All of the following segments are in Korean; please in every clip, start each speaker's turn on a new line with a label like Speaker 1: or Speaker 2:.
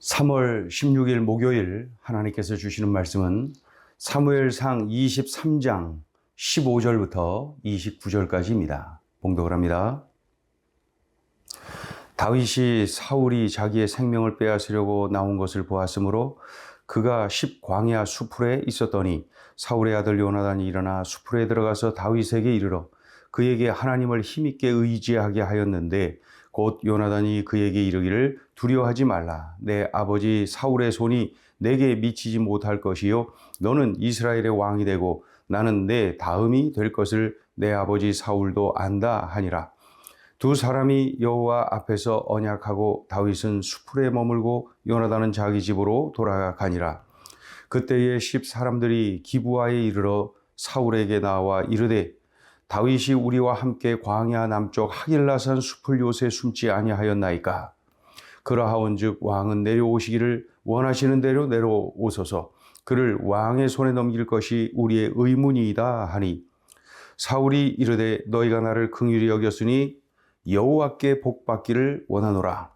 Speaker 1: 3월 16일 목요일 하나님께서 주시는 말씀은 사무엘상 23장 15절부터 29절까지입니다. 봉독을 합니다. 다윗이 사울이 자기의 생명을 빼앗으려고 나온 것을 보았으므로 그가 십광야 수풀에 있었더니 사울의 아들 요나단이 일어나 수풀에 들어가서 다윗에게 이르러 그에게 하나님을 힘있게 의지하게 하였는데 곧 요나단이 그에게 이르기를 두려워하지 말라. 내 아버지 사울의 손이 내게 미치지 못할 것이요. 너는 이스라엘의 왕이 되고 나는 내 다음이 될 것을 내 아버지 사울도 안다 하니라. 두 사람이 여호와 앞에서 언약하고 다윗은 수풀에 머물고 요나단은 자기 집으로 돌아가니라. 그때에 십 사람들이 기부하에 이르러 사울에게 나와 이르되 다윗이 우리와 함께 광야 남쪽 하길라산 숲을 요새 숨지 아니하였나이까. 그러하온즉 왕은 내려오시기를 원하시는 대로 내려오소서. 그를 왕의 손에 넘길 것이 우리의 의문이다 하니 사울이 이르되 너희가 나를 긍휼히 여겼으니 여호와께 복 받기를 원하노라.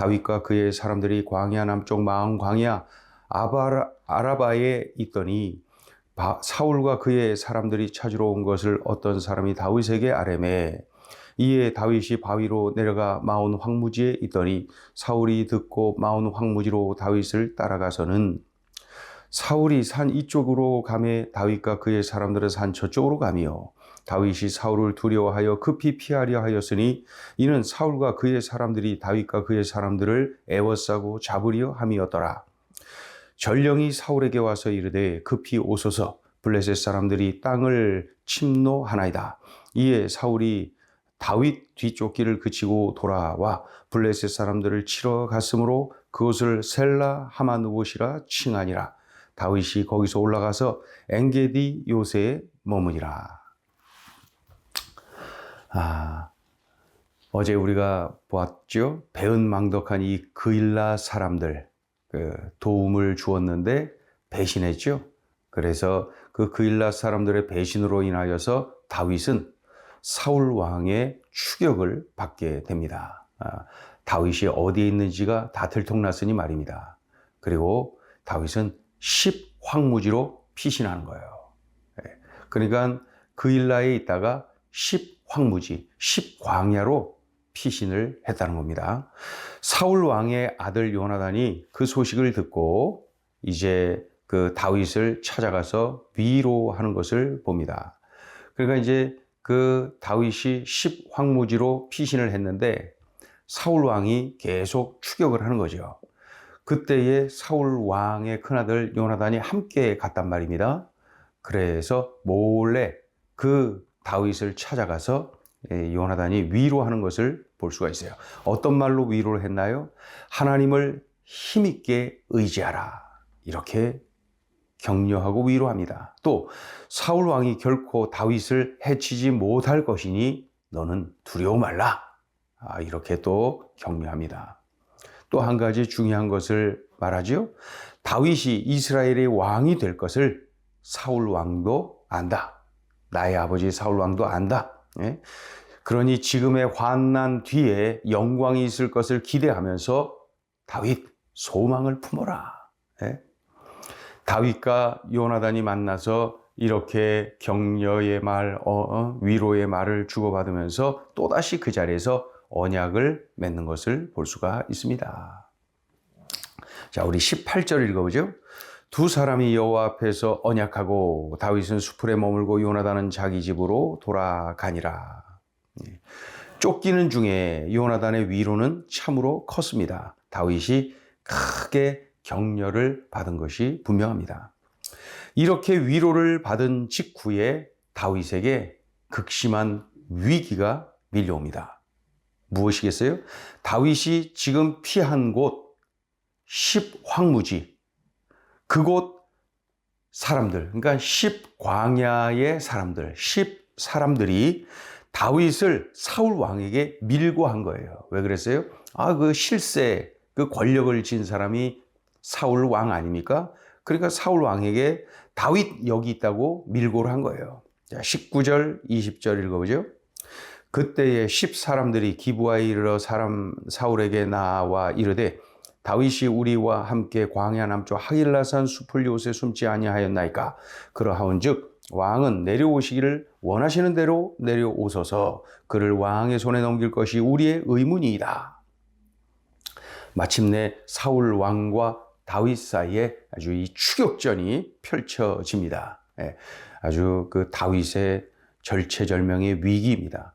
Speaker 1: 다윗과 그의 사람들이 광야 남쪽 마은 광야 아바라, 아라바에 있더니 바, 사울과 그의 사람들이 찾으러 온 것을 어떤 사람이 다윗에게 아뢰매 이에 다윗이 바위로 내려가 마온 황무지에 있더니 사울이 듣고 마온 황무지로 다윗을 따라가서는 사울이 산 이쪽으로 가매 다윗과 그의 사람들은 산 저쪽으로 가며 다윗이 사울을 두려워하여 급히 피하려 하였으니 이는 사울과 그의 사람들이 다윗과 그의 사람들을 애워싸고 잡으려 함이었더라. 전령이 사울에게 와서 이르되 급히 오소서 블레셋 사람들이 땅을 침노하나이다. 이에 사울이 다윗 뒤쫓기를 그치고 돌아와 블레셋 사람들을 치러 갔으므로 그곳을 셀라 하마누봇이라 칭하니라. 다윗이 거기서 올라가서 엔게디 요새에 머무니라. 아, 어제 우리가 보았죠? 배은망덕한 이 그일라 사람들, 그 도움을 주었는데 배신했죠? 그래서 그 그일라 사람들의 배신으로 인하여서 다윗은 사울 왕의 추격을 받게 됩니다. 아, 다윗이 어디에 있는지가 다 들통났으니 말입니다. 그리고 다윗은 10황무지로 피신하는 거예요. 예. 그러니까 그 일라에 있다가 10황무지, 10광야로 피신을 했다는 겁니다. 사울 왕의 아들 요나단이 그 소식을 듣고 이제 그 다윗을 찾아가서 위로하는 것을 봅니다. 그러니까 이제 그 다윗이 10황무지로 피신을 했는데 사울 왕이 계속 추격을 하는 거죠. 그때에 사울 왕의 큰아들 요나단이 함께 갔단 말입니다. 그래서 몰래 그 다윗을 찾아가서 예, 요나단이 위로하는 것을 볼 수가 있어요. 어떤 말로 위로를 했나요? 하나님을 힘있게 의지하라. 이렇게 격려하고 위로합니다. 또 사울 왕이 결코 다윗을 해치지 못할 것이니 너는 두려워 말라. 아, 이렇게 또 격려합니다. 또 한 가지 중요한 것을 말하지요. 다윗이 이스라엘의 왕이 될 것을 사울 왕도 안다. 나의 아버지 사울 왕도 안다. 예? 그러니 지금의 환난 뒤에 영광이 있을 것을 기대하면서 다윗 소망을 품어라. 예? 다윗과 요나단이 만나서 이렇게 격려의 말, 어, 어, 위로의 말을 주고받으면서 또다시 그 자리에서 언약을 맺는 것을 볼 수가 있습니다. 자, 우리 18절 읽어보죠. 두 사람이 여호와 앞에서 언약하고 다윗은 수풀에 머물고 요나단은 자기 집으로 돌아가니라. 예. 쫓기는 중에 요나단의 위로는 참으로 컸습니다. 다윗이 크게 격려를 받은 것이 분명합니다. 이렇게 위로를 받은 직후에 다윗에게 극심한 위기가 밀려옵니다. 무엇이겠어요? 다윗이 지금 피한 곳 십 황무지 그곳 사람들 그러니까 십 광야의 사람들 십 사람들이 다윗을 사울 왕에게 밀고 한 거예요. 왜 그랬어요? 아 그 실세 그 권력을 쥔 사람이 사울 왕 아닙니까? 그러니까 사울 왕에게 다윗 여기 있다고 밀고를 한 거예요. 자, 19절, 20절 읽어보죠. 그때에 십 사람들이 기부하에 이르러 사람 사울에게 나와 이르되 다윗이 우리와 함께 광야 남쪽 하길라산 숲을 요새 숨지 아니하였나이까 그러하온즉 왕은 내려오시기를 원하시는 대로 내려오소서 그를 왕의 손에 넘길 것이 우리의 의문이다. 마침내 사울 왕과 다윗 사이에 아주 이 추격전이 펼쳐집니다. 예, 아주 그 다윗의 절체절명의 위기입니다.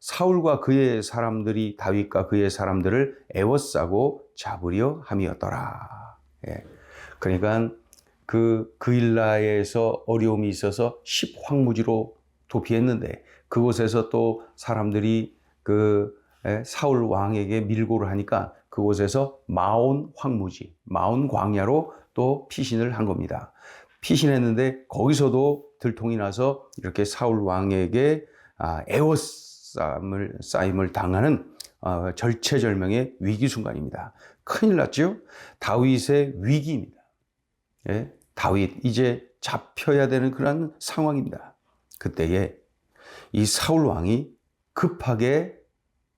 Speaker 1: 사울과 그의 사람들이 다윗과 그의 사람들을 애워싸고 잡으려 함이었더라. 예. 그러니까 그 그일라에서 어려움이 있어서 십황무지로 도피했는데 그곳에서 또 사람들이 그 예, 사울 왕에게 밀고를 하니까 그곳에서 마온 황무지, 마온 광야로 또 피신을 한 겁니다. 피신했는데 거기서도 들통이 나서 이렇게 사울 왕에게 아, 애워 싸임을 쌓임을 당하는 어, 절체절명의 위기 순간입니다. 큰일 났죠? 다윗의 위기입니다. 예? 다윗 이제 잡혀야 되는 그런 상황입니다. 그때에 이 사울 왕이 급하게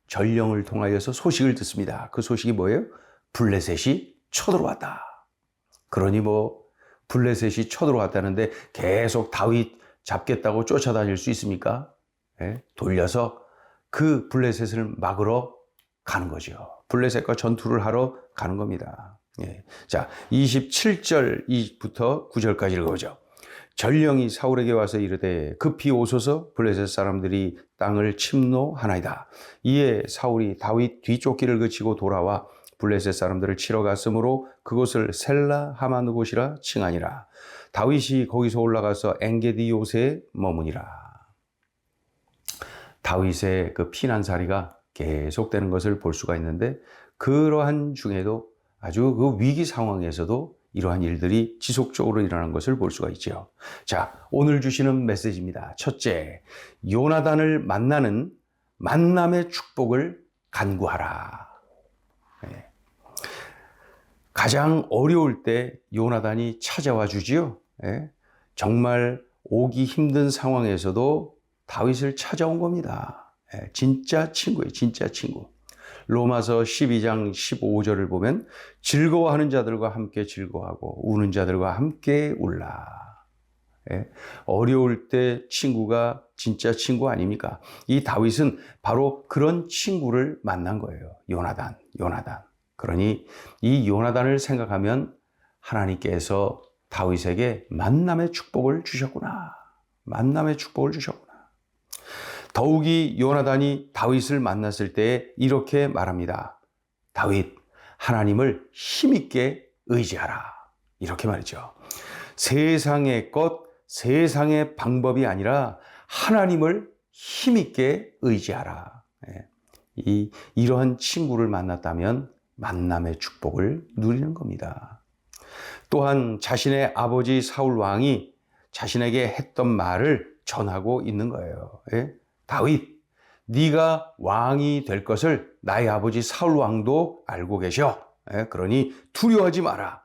Speaker 1: 전령을 통하여서 소식을 듣습니다. 그 소식이 뭐예요? 블레셋이 쳐들어왔다. 그러니 뭐 블레셋이 쳐들어왔다는데 계속 다윗 잡겠다고 쫓아다닐 수 있습니까? 예? 돌려서 그 블레셋을 막으러 가는 거죠. 블레셋과 전투를 하러 가는 겁니다. 예. 자, 27절부터 9절까지 읽어보죠. 전령이 사울에게 와서 이르되 급히 오소서 블레셋 사람들이 땅을 침노하나이다. 이에 사울이 다윗 뒤쫓기를 그치고 돌아와 블레셋 사람들을 치러 갔으므로 그곳을 셀라 하만 곳이라 칭하니라. 다윗이 거기서 올라가서 엥게디 요새에 머무니라. 다윗의 그 피난살이가 계속되는 것을 볼 수가 있는데 그러한 중에도 아주 그 위기 상황에서도 이러한 일들이 지속적으로 일어나는 것을 볼 수가 있죠. 자, 오늘 주시는 메시지입니다. 첫째, 요나단을 만나는 만남의 축복을 간구하라. 네. 가장 어려울 때 요나단이 찾아와 주지요. 네. 정말 오기 힘든 상황에서도 다윗을 찾아온 겁니다. 네. 진짜 친구예요. 진짜 친구. 로마서 12장 15절을 보면 즐거워하는 자들과 함께 즐거워하고 우는 자들과 함께 울라. 예? 어려울 때 친구가 진짜 친구 아닙니까? 이 다윗은 바로 그런 친구를 만난 거예요. 요나단, 요나단. 그러니 이 요나단을 생각하면 하나님께서 다윗에게 만남의 축복을 주셨구나. 만남의 축복을 주셨구나. 더욱이 요나단이 다윗을 만났을 때 이렇게 말합니다. 다윗, 하나님을 힘있게 의지하라. 이렇게 말이죠. 세상의 것, 세상의 방법이 아니라 하나님을 힘있게 의지하라. 예. 이, 이러한 친구를 만났다면 만남의 축복을 누리는 겁니다. 또한 자신의 아버지 사울 왕이 자신에게 했던 말을 전하고 있는 거예요. 예? 다윗, 네가 왕이 될 것을 나의 아버지 사울 왕도 알고 계셔. 예, 그러니 두려워하지 마라.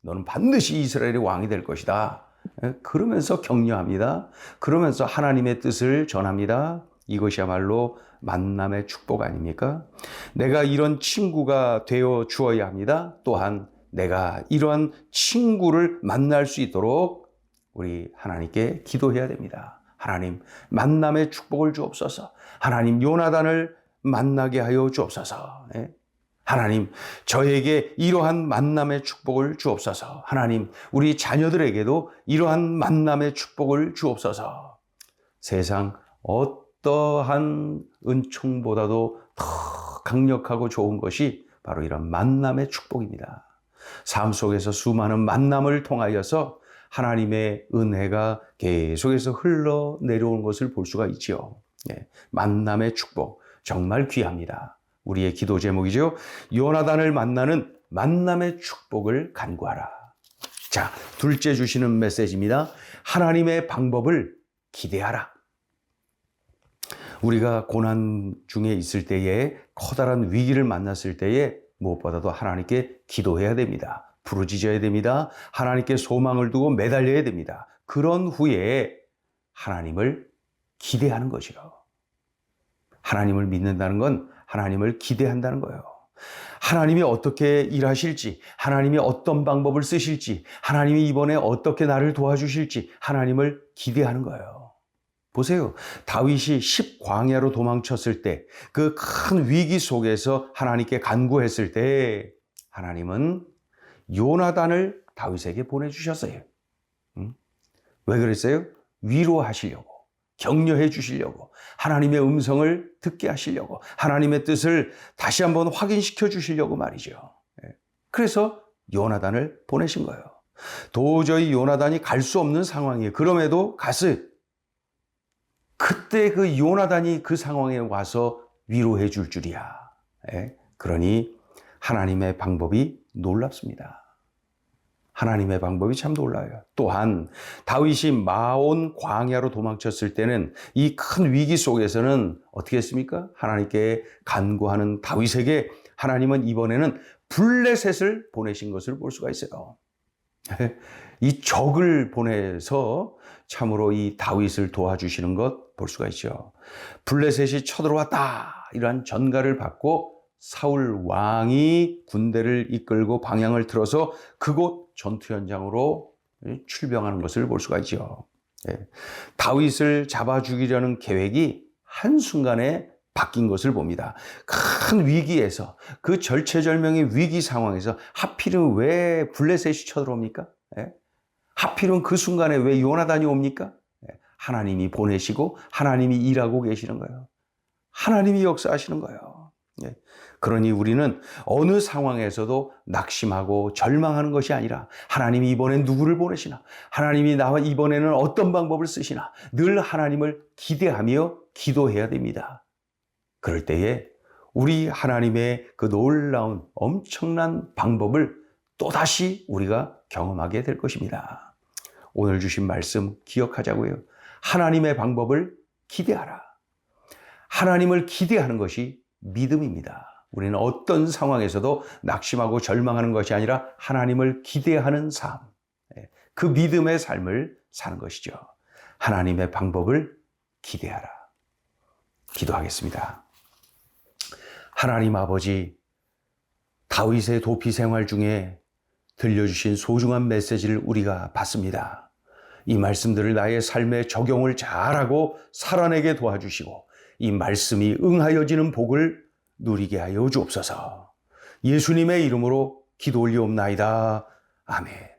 Speaker 1: 너는 반드시 이스라엘의 왕이 될 것이다. 예, 그러면서 격려합니다. 그러면서 하나님의 뜻을 전합니다. 이것이야말로 만남의 축복 아닙니까? 내가 이런 친구가 되어 주어야 합니다. 또한 내가 이러한 친구를 만날 수 있도록 우리 하나님께 기도해야 됩니다. 하나님 만남의 축복을 주옵소서. 하나님 요나단을 만나게 하여 주옵소서. 예? 하나님, 저에게 이러한 만남의 축복을 주옵소서. 하나님, 우리 자녀들에게도 이러한 만남의 축복을 주옵소서. 세상 어떠한 은총보다도 더 강력하고 좋은 것이 바로 이런 만남의 축복입니다. 삶 속에서 수많은 만남을 통하여서 하나님의 은혜가 계속해서 흘러 내려오는 것을 볼 수가 있지요. 예, 만남의 축복 정말 귀합니다. 우리의 기도 제목이죠. 요나단을 만나는 만남의 축복을 간구하라. 자, 둘째 주시는 메시지입니다. 하나님의 방법을 기대하라. 우리가 고난 중에 있을 때에 커다란 위기를 만났을 때에 무엇보다도 하나님께 기도해야 됩니다. 부르짖어야 됩니다. 하나님께 소망을 두고 매달려야 됩니다. 그런 후에 하나님을 기대하는 것이요. 하나님을 믿는다는 건 하나님을 기대한다는 거예요. 하나님이 어떻게 일하실지, 하나님이 어떤 방법을 쓰실지, 하나님이 이번에 어떻게 나를 도와주실지 하나님을 기대하는 거예요. 보세요. 다윗이 10광야로 도망쳤을 때, 그 큰 위기 속에서 하나님께 간구했을 때, 하나님은 요나단을 다윗에게 보내주셨어요. 응? 왜 그랬어요? 위로하시려고, 격려해 주시려고, 하나님의 음성을 듣게 하시려고, 하나님의 뜻을 다시 한번 확인시켜 주시려고 말이죠. 예. 그래서 요나단을 보내신 거예요. 도저히 요나단이 갈 수 없는 상황이에요. 그럼에도 갔어요. 그때 그 요나단이 그 상황에 와서 위로해 줄 줄이야. 예? 그러니 하나님의 방법이 놀랍습니다. 하나님의 방법이 참 놀라요. 또한 다윗이 마온 광야로 도망쳤을 때는 이 큰 위기 속에서는 어떻게 했습니까? 하나님께 간구하는 다윗에게 하나님은 이번에는 블레셋을 보내신 것을 볼 수가 있어요. 이 적을 보내서 참으로 이 다윗을 도와주시는 것 볼 수가 있죠. 블레셋이 쳐들어왔다. 이러한 전가를 받고 사울 왕이 군대를 이끌고 방향을 틀어서 그곳 전투 현장으로 출병하는 것을 볼 수가 있죠. 예. 다윗을 잡아 죽이려는 계획이 한순간에 바뀐 것을 봅니다. 큰 위기에서 그 절체절명의 위기 상황에서 하필은 왜 블레셋이 쳐들어옵니까? 예? 하필은 그 순간에 왜 요나단이 옵니까? 예. 하나님이 보내시고 하나님이 일하고 계시는 거예요. 하나님이 역사하시는 거예요. 예. 그러니 우리는 어느 상황에서도 낙심하고 절망하는 것이 아니라 하나님이 이번엔 누구를 보내시나? 하나님이 나와 이번에는 어떤 방법을 쓰시나? 늘 하나님을 기대하며 기도해야 됩니다. 그럴 때에 우리 하나님의 그 놀라운 엄청난 방법을 또다시 우리가 경험하게 될 것입니다. 오늘 주신 말씀 기억하자고요. 하나님의 방법을 기대하라. 하나님을 기대하는 것이 믿음입니다. 우리는 어떤 상황에서도 낙심하고 절망하는 것이 아니라 하나님을 기대하는 삶, 예, 그 믿음의 삶을 사는 것이죠. 하나님의 방법을 기대하라. 기도하겠습니다. 하나님 아버지, 다윗의 도피 생활 중에 들려주신 소중한 메시지를 우리가 받습니다. 이 말씀들을 나의 삶에 적용을 잘하고 살아내게 도와주시고 이 말씀이 응하여지는 복을 누리게 하여 주옵소서. 예수님의 이름으로 기도 올리옵나이다. 아멘.